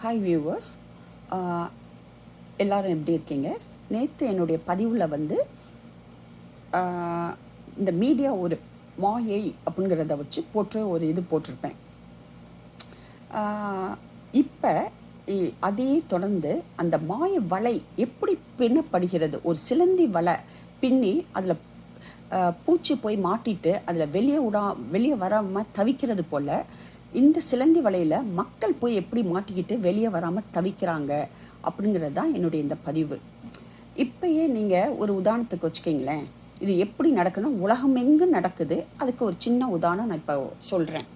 Hi viewers எல்லாரும் எப்படி இருக்கீங்க? நேற்று என்னுடைய பதிவில் வந்து இந்த மீடியா ஒரு மாயை அப்படிங்கிறத வச்சு போட்டு ஒரு இது போட்டிருப்பேன். இப்போ அதே தொடர்ந்து அந்த மாய வலை எப்படி பின்னப்படுகிறது? ஒரு சிலந்தி வலை பின்னி அதில் பூச்சி போய் மாட்டிட்டு அதில் வெளியே விடா வெளியே வராமல் தவிக்கிறது போல் இந்த சிலந்தி வலையில் மக்கள் போய் எப்படி மாட்டிக்கிட்டு வெளியே வராமல் தவிக்கிறாங்க அப்படிங்கிறது தான் என்னுடைய இந்த பதிவு. இப்பயே நீங்கள் ஒரு உதாரணத்துக்கு வச்சுக்கிங்களேன். இது எப்படி நடக்குதுன்னா உலகமெங்கும் நடக்குது. அதுக்கு ஒரு சின்ன உதாரணம் நான் இப்போ சொல்கிறேன்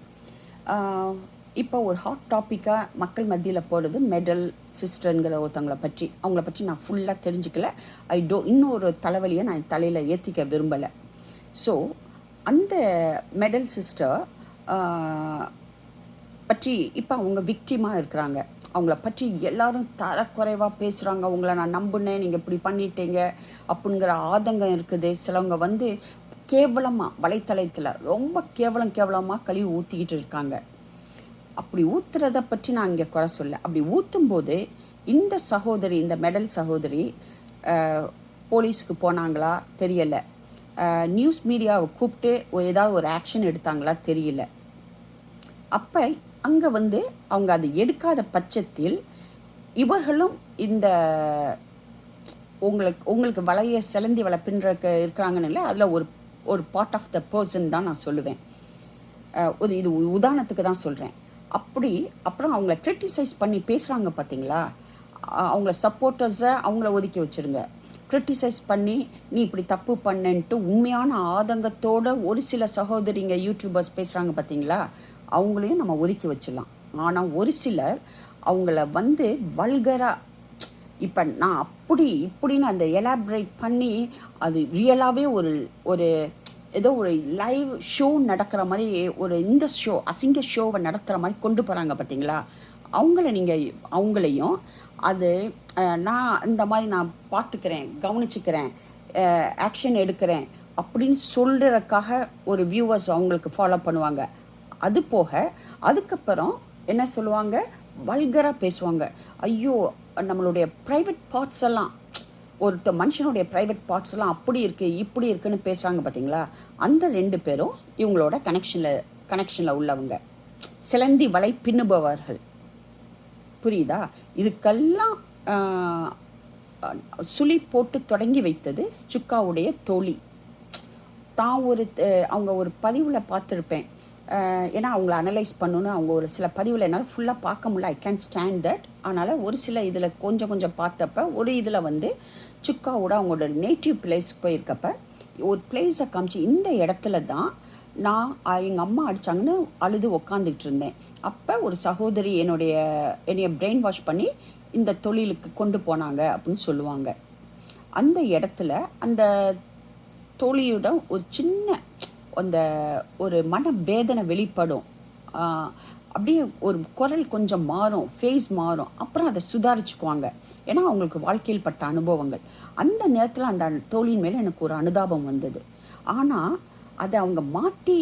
இப்போ ஒரு ஹாட் டாப்பிக்காக மக்கள் மத்தியில் போகிறது மெடல் சிஸ்டருங்கிற ஒருத்தவங்களை பற்றி. அவங்கள பற்றி நான் ஃபுல்லாக தெரிஞ்சுக்கல. ஐ டோ இன்னொரு தலைவலியை நான் தலையில் ஏற்றிக்க விரும்பலை. ஸோ அந்த மெடல் சிஸ்டர் பற்றி இப்போ அவங்க விக்டிமாக இருக்கிறாங்க. அவங்கள பற்றி எல்லாரும் தரக்குறைவாக பேசுகிறாங்க உங்களை நான் நம்புனேன். நீங்கள் இப்படி பண்ணிட்டீங்க. அப்படிங்கிற ஆதங்கம் இருக்குது. சிலவங்க வந்து கேவலமாக வலைத்தளத்தில் ரொம்ப கேவலம் கேவலமாக கழுவி ஊற்றிக்கிட்டு இருக்காங்க. அப்படி ஊற்றுறதை பற்றி நான் இங்கே குறை சொல்ல. அப்படி ஊற்றும்போது இந்த சகோதரி இந்த மெடல் சகோதரி போலீஸ்க்கு போனாங்களா? தெரியலை. நியூஸ் மீடியாவை கூப்பிட்டு ஒரு ஏதாவது ஒரு ஆக்ஷன் எடுத்தாங்களா? தெரியல. அப்போ அங்கே வந்து அவங்க அது எடுக்காத பட்சத்தில் இவர்களும் இந்த உங்களுக்கு உங்களுக்கு வலைய செலந்தி வலை பின்னுறக்கு இருக்கிறாங்கன்னு இல்லை அதில் ஒரு ஒரு பார்ட் ஆஃப் த பர்சன் தான் நான் சொல்லுவேன். ஒரு இது உதாரணத்துக்கு தான் சொல்கிறேன் அப்படி அப்புறம் அவங்கள க்ரிட்டிசைஸ் பண்ணி பேசுகிறாங்க பார்த்தீங்களா அவங்கள சப்போர்ட்டர்ஸை அவங்கள ஒதுக்கி வச்சுருங்க. க்ரிட்டிசைஸ் பண்ணி நீ இப்படி தப்பு பண்ணன்ட்டு உண்மையான ஆதங்கத்தோட ஒரு சில சகோதரிங்க யூடியூபர்ஸ் பேசுகிறாங்க பார்த்தீங்களா அவங்களையும் நம்ம ஒதுக்கி வச்சிடலாம். ஆனால் ஒரு சிலர் அவங்கள வந்து வல்கராக இப்போ நான் அப்படி இப்படின்னு அந்த எலாபரேட் பண்ணி அது ரியலாகவே ஒரு ஒரு ஏதோ ஒரு லைவ் ஷோ நடக்கிற மாதிரி ஒரு இந்த ஷோ அசிங்க ஷோவை நடத்துகிற மாதிரி கொண்டு போகிறாங்க பார்த்தீங்களா அவங்கள நீங்கள் அவங்களையும் அது நான் இந்த மாதிரி நான் பார்த்துக்கிறேன் கவனிச்சுக்கிறேன் ஆக்ஷன் எடுக்கிறேன் அப்படின்னு சொல்கிறதுக்காக ஒரு வியூவர்ஸ் அவங்களுக்கு ஃபாலோ பண்ணுவாங்க. அது போக அதுக்கப்புறம் என்ன சொல்லுவாங்க? வல்கராக பேசுவாங்க. ஐயோ நம்மளுடைய ப்ரைவேட் பார்ட்ஸ் எல்லாம் ஒருத்த மனுஷனுடைய ப்ரைவேட் பார்ட்ஸ் எல்லாம் அப்படி இருக்குது இப்படி இருக்குன்னு பேசுகிறாங்க பார்த்தீங்களா அந்த ரெண்டு பேரும் இவங்களோட கனெக்ஷனில் கனெக்ஷனில் உள்ளவங்க. சிலந்தி வலை பின்னுபவர்கள். புரியுதா? இதுக்கெல்லாம் சுழி போட்டு தொடங்கி வைத்தது சுக்காவுடைய தோழி. தான் ஒரு அவங்க ஒரு பதிவில் பார்த்துருப்பேன். ஏன்னா அவங்கள அனலைஸ் பண்ணணும் அவங்க ஒரு சில பதிவில் என்னால் ஃபுல்லாக பார்க்க முடியல. ஐ கேன் ஸ்டாண்ட் தட் அதனால் ஒரு சில இதில் கொஞ்சம் கொஞ்சம் பார்த்தப்ப ஒரு இதில் வந்து சுக்காவோட அவங்களோட நேட்டிவ் பிளேஸ்க்கு போயிருக்கப்ப ஒரு பிளேஸை காமிச்சு இந்த இடத்துல தான் நான் எங்கள் அம்மா அடித்தாங்கன்னு அழுது உக்காந்துக்கிட்டு இருந்தேன். அப்போ ஒரு சகோதரி என்னுடைய என்னைய பிரெயின் வாஷ் பண்ணி இந்த தொழிலுக்கு கொண்டு போனாங்க அப்படின்னு சொல்லுவாங்க. அந்த இடத்துல அந்த தோழியிடம் ஒரு சின்ன அந்த ஒரு மன வேதனை வெளிப்படும் அப்படியே ஒரு குரல் கொஞ்சம் மாறும் ஃபேஸ் மாறும். அப்புறம் அதை சுதாரிச்சுக்குவாங்க. ஏன்னா அவங்களுக்கு வாழ்க்கையில் பட்ட அனுபவங்கள். அந்த நேரத்தில் அந்த தோழியின் மேலே எனக்கு ஒரு அனுதாபம் வந்தது. ஆனால் அதை அவங்க மாற்றி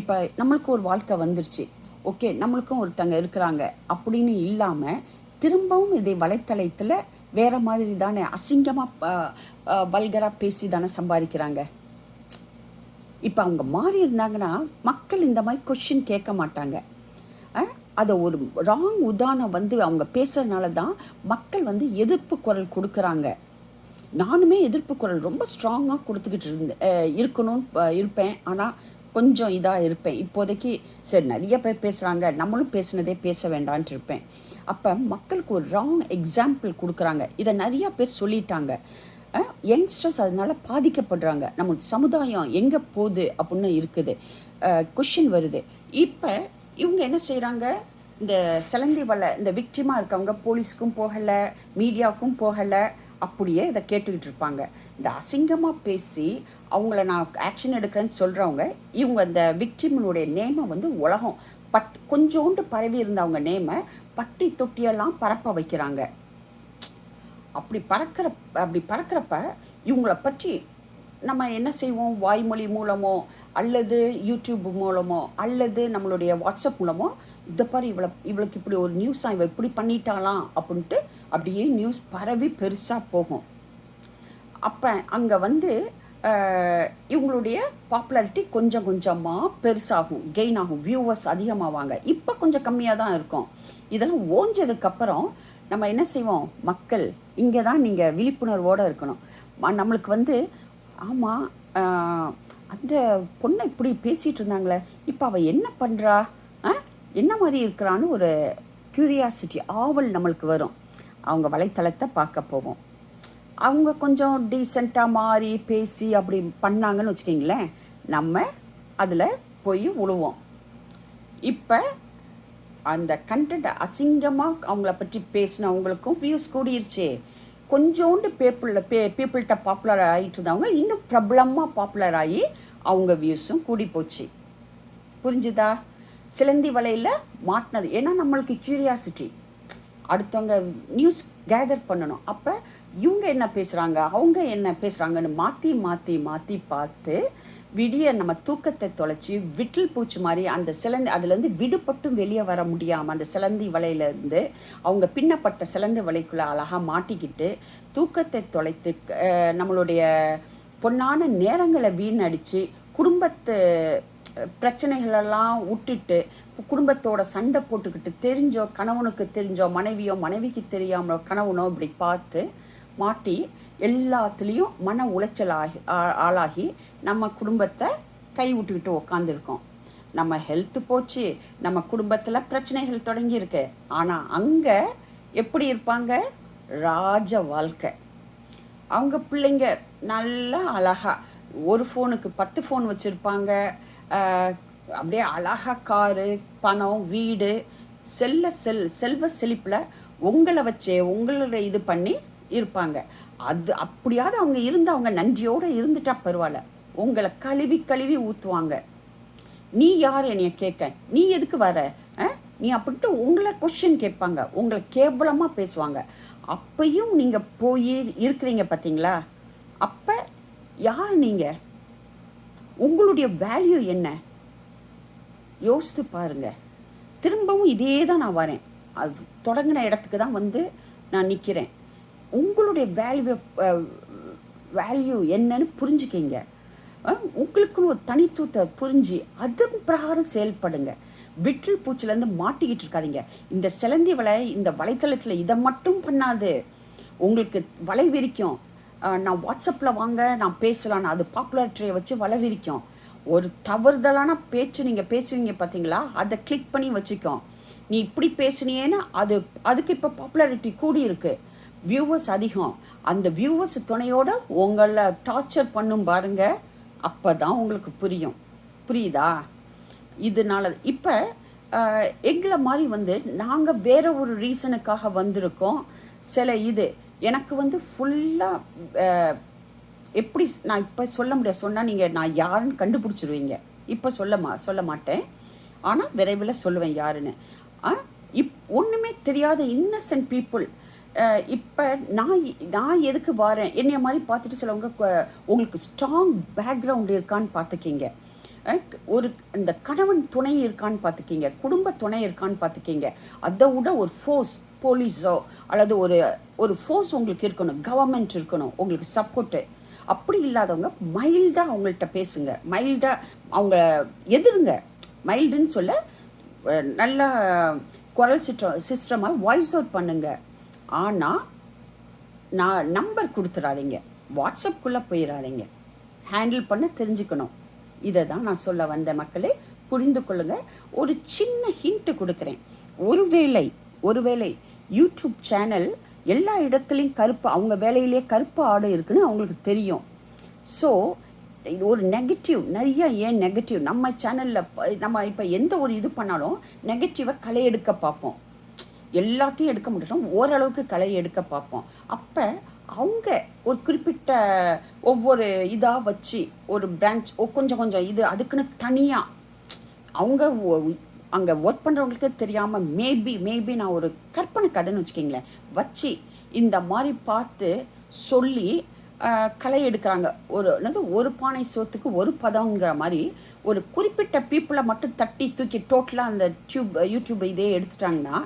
இப்போ நம்மளுக்கு ஒரு வாழ்க்கை வந்துருச்சு. ஓகே நம்மளுக்கும் ஒருத்தங்க இருக்கிறாங்க அப்படின்னு இல்லாமல் திரும்பவும் இதை வலைத்தளத்தில் வேறு மாதிரி தானே அசிங்கமாக வல்கராக பேசி தானே சம்பாதிக்கிறாங்க. இப்போ அவங்க மாறி இருந்தாங்கன்னா மக்கள் இந்த மாதிரி கொஷின் கேட்க மாட்டாங்க. அதை ஒரு ராங் உதாரணம் வந்து அவங்க பேசுகிறதுனால தான் மக்கள் வந்து எதிர்ப்பு குரல் கொடுக்குறாங்க. நானுமே எதிர்ப்பு குரல் ரொம்ப ஸ்ட்ராங்காக கொடுத்துக்கிட்டு இருந்தேன் இருக்கணும்னு இருப்பேன். ஆனால் கொஞ்சம் இதாக இருப்பேன். இப்போதைக்கு சரி நிறைய பேர் பேசுகிறாங்க நம்மளும் பேசுனதே பேச வேண்டான்ட்டு இருப்பேன். அப்போ மக்களுக்கு ஒரு ராங் எக்ஸாம்பிள் கொடுக்குறாங்க. இதை நிறையா பேர் சொல்லிட்டாங்க. யங்ஸ்டர்ஸ் அதனால் பாதிக்கப்படுறாங்க. நம்ம சமுதாயம் எங்கே போகுது அப்படின்னு இருக்குது. கொஷின் வருது. இப்போ இவங்க என்ன செய்கிறாங்க இந்த சிலந்தி வலை இந்த விக்டிமாக இருக்கவங்க போலீஸ்க்கும் போகலை மீடியாவுக்கும் போகலை அப்படியே இதை கேட்டுக்கிட்டு இருப்பாங்க. இந்த அசிங்கமாக பேசி அவங்கள நான் ஆக்ஷன் எடுக்கிறேன்னு சொல்கிறவங்க இவங்க இந்த விக்டிமனுடைய நேமை வந்து உலகம் பட் கொஞ்சோண்டு பரவி இருந்தவங்க நேமை பட்டி தொட்டியெல்லாம் பரப்ப வைக்கிறாங்க. அப்படி பறக்கிற அப்படி பறக்கிறப்ப இவங்கள பற்றி நம்ம என்ன செய்வோம்? வாய்மொழி மூலமோ அல்லது யூடியூப் மூலமோ அல்லது நம்மளுடைய வாட்ஸ்அப் மூலமோ இந்த பாரு இவளை இவளுக்கு இப்படி ஒரு நியூஸாக இவள் இப்படி பண்ணிட்டாலாம் அப்படின்ட்டு அப்படியே நியூஸ் பரவி பெருசாக போகும். அப்போ அங்கே வந்து இவங்களுடைய பாப்புலாரிட்டி கொஞ்சம் கொஞ்சமாக பெருசாகும் கெயின் ஆகும் வியூவர்ஸ் அதிகமாவாங்க. இப்போ கொஞ்சம் கம்மியாக தான் இருக்கும். இதெல்லாம் ஓஞ்சதுக்கப்புறம் நம்ம என்ன செய்வோம்? மக்கள் இங்கே தான் நீங்கள் விழிப்புணர்வோடு இருக்கணும். நம்மளுக்கு வந்து ஆமாம் அந்த பொண்ணை இப்படி பேசிகிட்டு இருந்தாங்களே இப்போ அவள் என்ன பண்ணுறா என்ன மாதிரி இருக்கிறான்னு ஒரு க்யூரியாசிட்டி ஆவல் நம்மளுக்கு வரும். அவங்க வலைத்தளத்தை பார்க்க போவோம். அவங்க கொஞ்சம் டீசெண்டாக மாறி பேசி அப்படி பண்ணாங்கன்னு வச்சுக்கிங்களேன் நம்ம அதில் போய் உழுவோம். இப்போ அந்த கண்டென்ட் அசிங்கமாக அவங்கள பற்றி பேசினவங்களுக்கும் வியூஸ் கூடிருச்சே. கொஞ்சோண்டு பேப்பிளில் பே பீப்புள்கிட்ட பாப்புலர் ஆகிட்டு இருந்தவங்க இன்னும் பிரபலமாக பாப்புலர் ஆகி அவங்க வியூஸும் கூடி போச்சு. புரிஞ்சுதா? சிலந்தி வலையில் மாட்டினது. ஏன்னா நம்மளுக்கு க்யூரியாசிட்டி அடுத்தவங்க நியூஸ் கேதர் பண்ணணும். அப்போ இவங்க என்ன பேசுகிறாங்க அவங்க என்ன பேசுகிறாங்கன்னு மாற்றி மாற்றி மாற்றி பார்த்து விடிய நம்ம தூக்கத்தை தொலைச்சி விட்டில் பூச்சி மாதிரி அந்த சிலந்தி அதுலேருந்து விடுபட்டும் வெளியே வர முடியாமல் அந்த சிலந்தி வலையிலேருந்து அவங்க பின்னப்பட்ட சிலந்தி வலைக்குள்ளே அழகாக மாட்டிக்கிட்டு தூக்கத்தை தொலைத்து நம்மளுடைய பொன்னான நேரங்களை வீணடித்து குடும்பத்து பிரச்சனைகளெல்லாம் விட்டுட்டு இப்போ குடும்பத்தோட சண்டை போட்டுக்கிட்டு தெரிஞ்சோ கணவனுக்கு தெரிஞ்சோ மனைவியோ மனைவிக்கு தெரியாமல் கணவனோ இப்படி பார்த்து மாட்டி எல்லாத்துலேயும் மன உளைச்சல் ஆகி ஆ- ஆளாகி நம்ம குடும்பத்தை கை விட்டுக்கிட்டு உக்காந்துருக்கோம். நம்ம ஹெல்த்து போச்சு நம்ம குடும்பத்தில் பிரச்சனைகள் தொடங்கியிருக்கு. ஆனால் அங்கே எப்படி இருப்பாங்க? ராஜ வாழ்க்கை. அவங்க பிள்ளைங்க நல்லா அழகாக ஒரு ஃபோனுக்கு பத்து ஃபோன் வச்சுருப்பாங்க. அப்படியே அழகா காரு பணம் வீடு செல்ல செல் செல்வ செழிப்பில் உங்களை வச்சே உங்களோட இது பண்ணி இருப்பாங்க. அது அப்படியாவது அவங்க இருந்து அவங்க நன்றியோடு இருந்துட்டா பரவாயில்ல. உங்களை கழுவி கழுவி ஊற்றுவாங்க நீ யார் என்னைய கேட்க? நீ எதுக்கு வர? நீ அப்படின்ட்டு உங்களை கொஷின் கேட்பாங்க. உங்களை கேவலமாக பேசுவாங்க. அப்பையும் நீங்கள் போய் இருக்கிறீங்க பார்த்தீங்களா அப்போ யார் நீங்கள் உங்களுடைய வேல்யூ என்ன? யோசித்து பாருங்க. திரும்பவும் இதே தான் நான் வரேன். அது தொடங்கின இடத்துக்கு தான் வந்து நான் நிற்கிறேன் உங்களுடைய வேல்யூ வேல்யூ என்னன்னு புரிஞ்சுக்கிங்க. உங்களுக்குன்னு ஒரு தனித்துவத்தை புரிஞ்சு அதன் பிரகாரம் செயல்படுங்க. விற்றில் பூச்சிலேருந்து மாட்டிக்கிட்டு இருக்காதீங்க. இந்த சிலந்தி வலை இந்த வலைத்தளத்தில் இதை மட்டும் பண்ணாது. உங்களுக்கு வலை விரிக்கும். நான் வாட்ஸ்அப்பில் வாங்க நான் பேசலாம் அது பாப்புலாரிட்டியை வச்சு வளவிரிக்கும். ஒரு தவறுதலான பேச்சு நீங்கள் பேசுவீங்க பார்த்தீங்களா அதை கிளிக் பண்ணி வச்சுக்கோம். நீ இப்படி பேசுனியேன்னு அது அதுக்கு இப்போ பாப்புலாரிட்டி கூடி இருக்குது வியூவர்ஸ் அதிகம். அந்த வியூவர்ஸ் துணையோட உங்களை டார்ச்சர் பண்ணும் பாருங்க. அப்போ தான் உங்களுக்கு புரியும். புரியுதா? இதனால இப்போ எங்களை மாதிரி வந்து நாங்கள் வேற ஒரு ரீசனுக்காக வந்திருக்கோம். சில இது எனக்கு வந்து ஃபுல்லாக எப்படி நான் இப்போ சொல்ல முடியாது. சொன்னால் நீங்கள் நான் யாருன்னு கண்டுபிடிச்சிருவீங்க. இப்போ சொல்ல மா சொல்ல மாட்டேன். ஆனால் விரைவில் சொல்லுவேன் யாருன்னு. இப் ஒன்றுமே தெரியாத இன்னசென்ட் பீப்புள் இப்போ நான் நான் எதுக்கு வரேன்? என்னைய மாதிரி பார்த்துட்டு சிலவங்க உங்களுக்கு ஸ்ட்ராங் பேக்ரவுண்ட் இருக்கான்னு பார்த்துக்கிங்க. ஒரு இந்த கணவன் துணை இருக்கான்னு பார்த்துக்கிங்க. குடும்ப துணை இருக்கான்னு பார்த்துக்கிங்க. அதை விட ஒரு ஃபோர்ஸ் போலீஸோ அல்லது ஒரு ஒரு ஃபோர்ஸ் உங்களுக்கு இருக்கணும் கவர்மெண்ட் இருக்கணும் உங்களுக்கு சப்போர்ட்டு அப்படி இல்லாதவங்க மைல்டாக அவங்கள்ட்ட பேசுங்க. மைல்டாக அவங்க எதிருங்க. மைல்டுன்னு சொல்ல நல்ல குரல் சிஸ்டம் சிஸ்டமாக வாய்ஸ் அவுட் பண்ணுங்க ஆனால் நான் நம்பர் கொடுத்துடாதீங்க வாட்ஸ்அப்புக்குள்ளே போயிடாதீங்க ஹேண்டில் பண்ண தெரிஞ்சுக்கணும். இதை தான் நான் சொல்ல வந்த மக்களே புரிந்து கொள்ளுங்கள் ஒரு சின்ன ஹிண்ட்டு கொடுக்குறேன். ஒருவேளை ஒருவேளை யூடியூப் சேனல் எல்லா இடத்துலையும் கருப்பு அவங்க வேலையிலே கருப்பு ஆடு இருக்குன்னு அவங்களுக்கு தெரியும். ஸோ ஒரு நெகட்டிவ் நிறைய ஏன் நெகட்டிவ் நம்ம சேனலில் நம்ம இப்போ எந்த ஒரு இது பண்ணாலும் நெகட்டிவை களை எடுக்க பார்ப்போம். எல்லாத்தையும் எடுக்க முடியும் ஓரளவுக்கு களை எடுக்க பார்ப்போம். அப்போ அவங்க ஒரு குறிப்பிட்ட ஒவ்வொரு இதாக வச்சு ஒரு பிரான்ச் கொஞ்சம் கொஞ்சம் இது அதுக்குன்னு தனியாக அவங்க அங்கே ஒர்க் பண்ணுறவங்களுக்கே தெரியாமல் மேபி மேபி நான் ஒரு கற்பனை கதைன்னு வச்சுக்கிங்களேன். வச்சு இந்த மாதிரி பார்த்து சொல்லி கலை களை எடுக்கிறாங்க. ஒரு என்னது ஒரு பானை சோத்துக்கு ஒரு பதங்கிற மாதிரி ஒரு குறிப்பிட்ட பீப்புளை மட்டும் தட்டி தூக்கி டோட்டலாக அந்த டியூப் யூடியூப் இதே எடுத்துட்டாங்கன்னா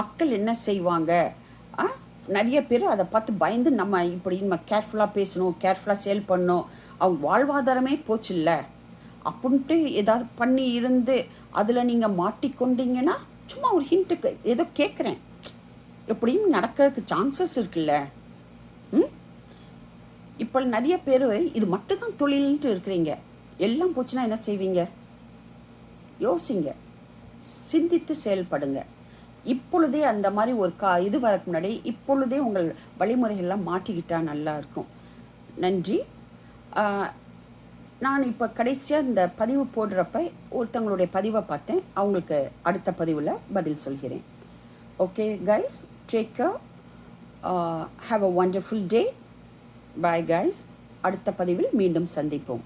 மக்கள் என்ன செய்வாங்க? நிறைய பேர் அதை பார்த்து பயந்து நம்ம இப்படி நம்ம கேர்ஃபுல்லாக பேசணும் கேர்ஃபுல்லாக சேல் பண்ணணும் அவங்க வாழ்வாதாரமே போச்சு இல்லை அப்படின்ட்டு ஏதாவது பண்ணி இருந்து அதில் நீங்கள் மாட்டிக்கொண்டீங்கன்னா சும்மா ஒரு ஹிண்ட்டுக்கு ஏதோ கேட்குறேன் எப்படியும் நடக்கிறதுக்கு சான்சஸ் இருக்குல்ல. ம்? இப்போ நிறைய பேர் இது மட்டும்தான் தொழில்ன்ட்டு இருக்கிறீங்க. எல்லாம் போச்சுன்னா என்ன செய்வீங்க? யோசிங்க. சிந்தித்து செயல்படுங்க. இப்பொழுதே அந்த மாதிரி ஒரு கா இது வரக்கு முன்னாடி இப்பொழுதே உங்கள் வழிமுறைகள்லாம் மாட்டிக்கிட்டால் நல்லா இருக்கும். நன்றி. நான் இப்போ கடைசியாக இந்த பதிவு போடுறப்ப ஒருத்தவங்களுடைய பதிவை பார்த்தேன். அவங்களுக்கு அடுத்த பதிவில் பதில் சொல்கிறேன். Okay guys take have a wonderful day bye guys அடுத்த பதிவில் மீண்டும் சந்திப்போம்.